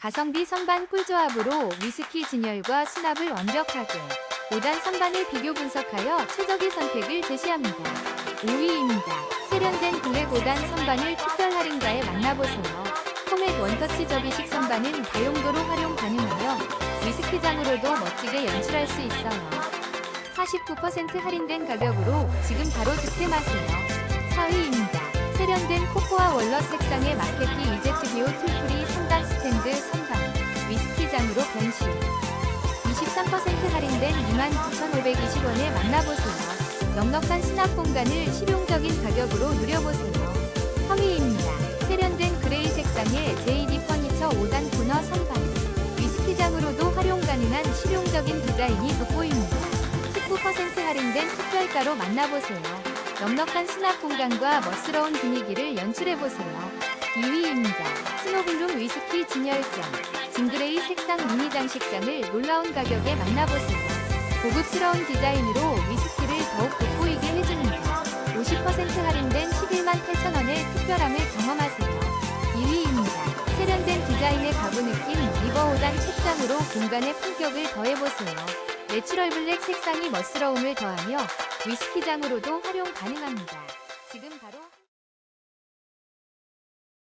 가성비 선반 꿀조합으로 위스키 진열과 수납을 완벽하게 5단 선반을 비교 분석하여 최적의 선택을 제시합니다. 5위입니다. 세련된 블랙 5단 선반을 특별 할인가에 만나보세요. 포맷 원터치 접이식 선반은 다용도로 활용 가능하여 위스키장으로도 멋지게 연출할 수 있어요. 49% 할인된 가격으로 지금 바로 득템하세요. 4위입니다. 세련된 코코아 월넛 색상의 마케티 이제 할인된 29,520원에 만나보세요. 넉넉한 수납 공간을 실용적인 가격으로 누려보세요. 3위입니다. 세련된 그레이 색상의 JD 퍼니처 5단 토너 선반 위스키장으로도 활용 가능한 실용적인 디자인이 돋보입니다. 19% 할인된 특별가로 만나보세요. 넉넉한 수납 공간과 멋스러운 분위기를 연출해보세요. 2위입니다. 스노블룸 위스키 진열장. 징그레이 색상 미니 장식장을 놀라운 가격에 만나보세요. 고급스러운 디자인으로 위스키를 더욱 돋보이게 해줍니다. 50% 할인된 11만 8천원의 특별함을 경험하세요. 2위입니다. 세련된 디자인의 가구 느낌 리버 5단 책장으로 공간의 품격을 더해보세요. 내추럴 블랙 색상이 멋스러움을 더하며 위스키장으로도 활용 가능합니다.